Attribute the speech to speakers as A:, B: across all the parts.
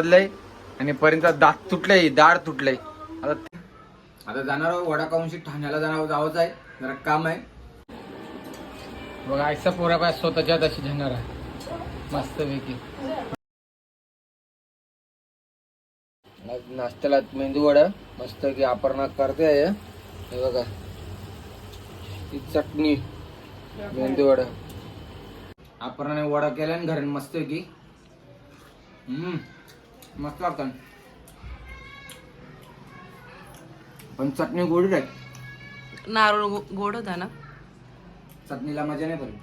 A: बदलय आणि पर्यंत दात तुटलंय दाढ तुटलंय. आता आता जाणार आहोत वडा काउंशी ठाण्याला जाणार जावंच आहे. जरा काम आहे. बघा आयसा पोरा पाय स्वतःच्या अशी घेणार आहे. मस्त पैकी. नाश्त्याला मेंदू वडा. मस्त की अपर्णा करते आहे. हे बघा. ही चटणी मेंदू वडा. अपर्णाने वडा केला आणि घरात मस्त की हम्म. मस्त लागतात पण चटणी गोडी आहे.
B: नारळ गो- गोड होता ना?
A: चटणीला मजा नाही पडली.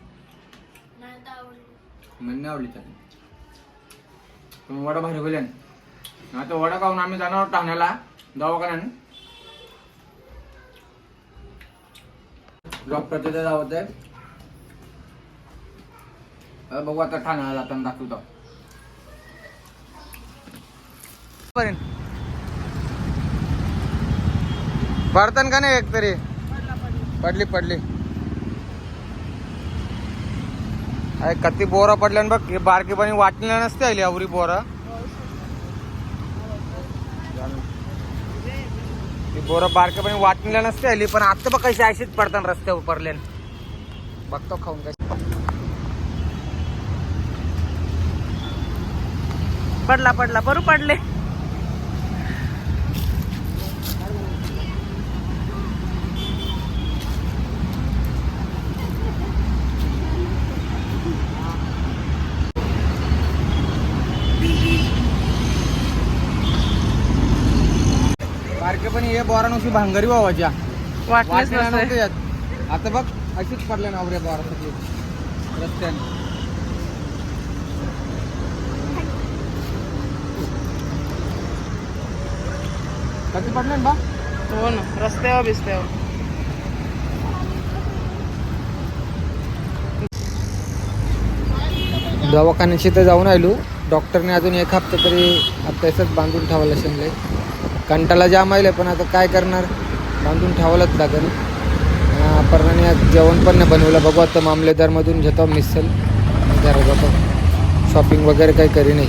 A: नाही आवडली चटणी. वडा भारी बोल्या आता वडा खाऊन आम्ही जाणार ठाण्याला दवाखान्याने डॉक्टर तिथे जावत आहे अ, बघू आता ठाण्याला जाताना दाखवतो. पडतान का नाही एक तरी? पडली पडली. अरे कती बोरा पडल्या बघ बारकी पाणी वाटलेल्या नसते आली आवरी बोरा. ती बोरं बारके पाणी वाटलेल्या नसते आली पण आता बघ कशी अशीच पडतात रस्त्यावर पडल्यान बघतो खाऊन कशी.
B: पडला पडला बरं पडले
A: बारके पाणी हे बोरानुशी भांगरी यात. आता बघ अशीच पडल्या ना आवऱ्या बोरासाठी. रस्त्याने. कधी पडले बा?
B: हो ना रस्त्यावर बिस्त्यावर.
A: दवाखान्याशी तर जाऊन आलो. डॉक्टरने अजून एक हप्ता तरी अभ्यासच बांधून ठेवायला शिमले कंटाला जाम आले पण आता काय करणार? बांधून ठेवायलाच लागेल. पर्णाने आज जेवण पण नाही बनवलं. बघू आता मामलेदारमधून घेतो मिसल. जरा जातो शॉपिंग वगैरे काही करी नाही.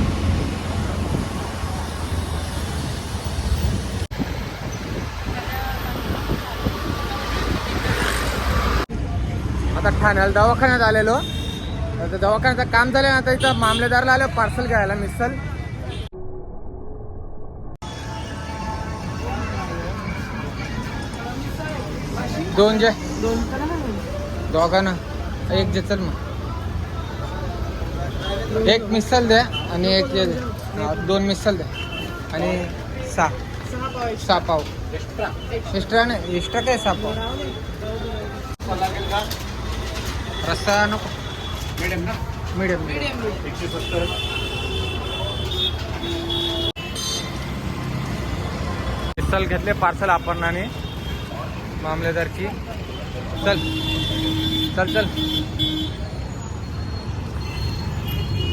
A: आता ठाण्याला दवाखान्यात आलेलो. आता दवाखान्याचं काम झालं आता इथं मामलेदारला आलं पार्सल घ्यायला मिसल. दोन जे?
B: दोन करा ना.
A: दोघांना. एक जे चल मग. एक मिसल द्या आणि एक दोन मिसल द्या आणि सहा.
B: सहा पाव.
A: सहा पाव एक्स्ट्रा नाही एक्स्ट्रा काय सहा पाव? रस्ता नको. मिडियम ना? मिडियम
B: मीडियम
A: मिसल घेतले पार्सल आपण आणि मामलेदारची चल. चल चल.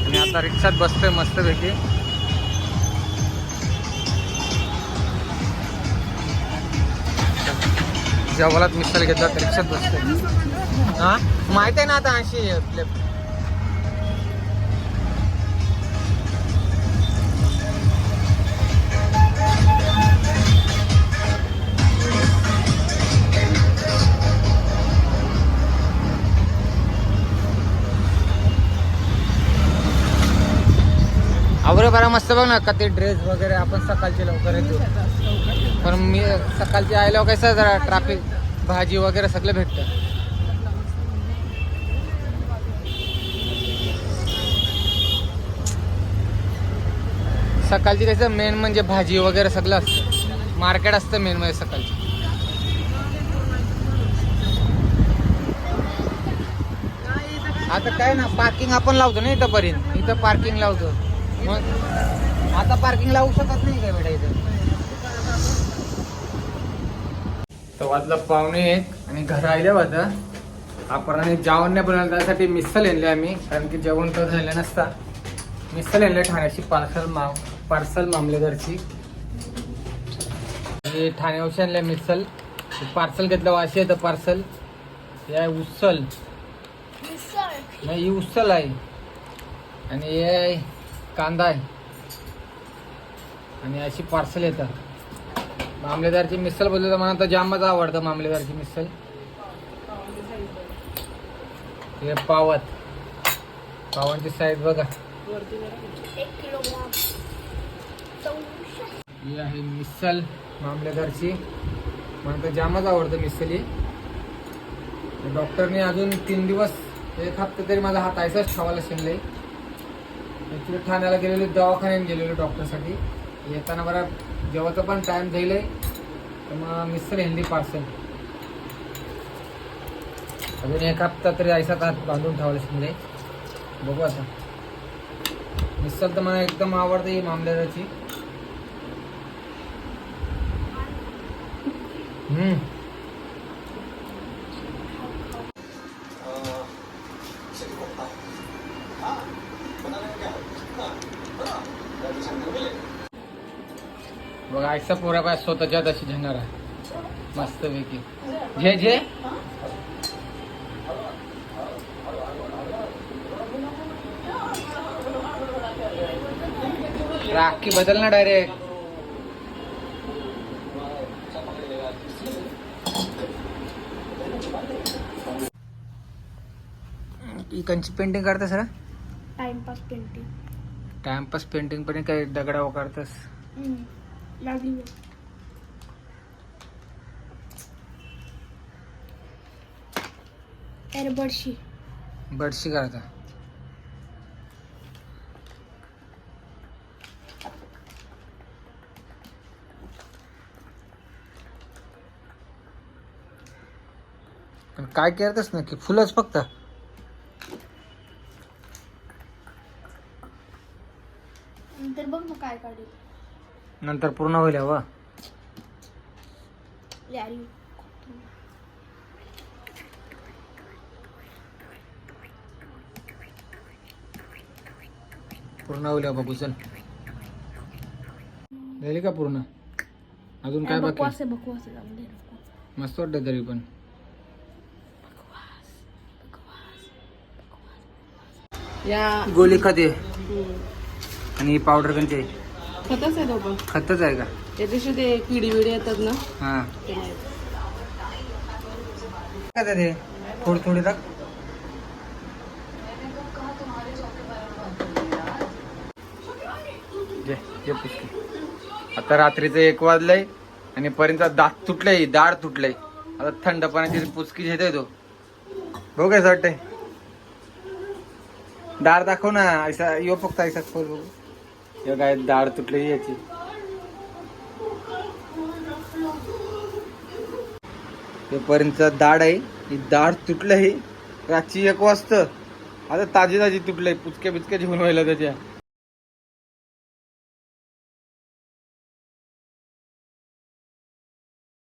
A: आणि आता रिक्षात बसतोय मस्तपैकी. जेवलात मिसल घेतात रिक्षात बसतोय. हा? माहीत आहे ना आता अशी आपले बरा मस्त बघ ना का ते ड्रेस वगैरे आपण सकाळचे लवकर येतो पण मी सकाळचे आल्यावर कसं जरा ट्रॅफिक भाजी वगैरे सगळं भेटतं. सकाळची कसं मेन म्हणजे भाजी वगैरे सगळं असतं. मार्केट असतं मेन म्हणजे सकाळची. आता काय ना पार्किंग आपण लावतो ना इथं पर्यंत इथं पार्किंग लावतो. मग आता पार्किंग लावू शकत नाही काय बेटा इथं? तर वाजलं पावणे एक आणि घर आले होतं आपण जेवण नाही बनवलं त्यासाठी मिसल आणले आम्ही कारण की जेवण तर झालं नसता. मिसल आणले ठाण्याची पार्सल माव पार्सल मामलेदारची. आणि ठाण्यावशी आणले मिसल पार्सल घेतलं वाशी येतं पार्सल. हे आहे उसल नाही ही उसल आहे. आणि हे आहे कांदा आहे. आणि अशी पार्सल येतात. मामलेदारची मिसल बोलली तर मला तर जामच आवडतं मामलेदारची मिसल हे पावत. पावांची साईज बघा. ही आहे मिसल मामलेदारची. मला तर जामच आवडतं मिसल ही. डॉक्टरने अजून तीन दिवस एक हप्ता तरी माझा हात ऐसाच ठेवायला शिनले ॲक्च्युली ठाण्याला गेलेलो दवाखान्यात गेलेलो डॉक्टरसाठी. येताना बरा जेव्हाचा पण टाईम जाईल तर मग मिस्टर हेल्दी पार्सल अजून एक हप्ता तरी ऐसाच हात बांधून ठेवायला म्हणजे बघू आता. मिसल तर मला एकदम आवडते ही मामलेदारची. हम्म. बघा आयचा पोरा पाय स्वतःच्या तशी झेणार आहे मस्त पैकी जे जे राखी बदल ना डायरेक्ट इकांची पेंटिंग करता sir?
C: Timepass painting
A: timepass painting पण काय दगडा वकारतस
C: लागली. एअरबडशी
A: बडशी. करता पण काय करतस नक्की? फुलंच फक्त
C: नंतर बघ मग काय काढेल
A: नंतर पूर्ण होईल हवं. पूर्ण होईल बघू चल. झाली का पूर्ण? अजून काय बाकी. मस्त वाटतं तरी पण.
B: या
A: गोली खते. आणि पावडर कंचे
B: खतच आहे तो पण
A: खतच आहे का?
B: त्याच्याशी ते किडी बिडी येतात ना
A: हा.
B: ते नाही.
A: काय ते थोडी थोडी टाक. जे जे पुसकी आता रात्रीचं एक वाजलंय आणि पर्यंत दात तुटलंय दाढ तुटलंय. आता थंड पाण्याची पुचकी घेतोय तो. बघू काय वाटतंय. दाढ दाखव ना ऐसा यो फक्त ऐसा खोल बघू. हे काय दाढ तुटली याची? ते पर्यंत दाढ आहे. ही दाढ तुटलं आहे रातची एक वाजता. आता ताजी ताजी तुटलंय. पुचक्या बिचक्या जेवण व्हायला त्याच्या.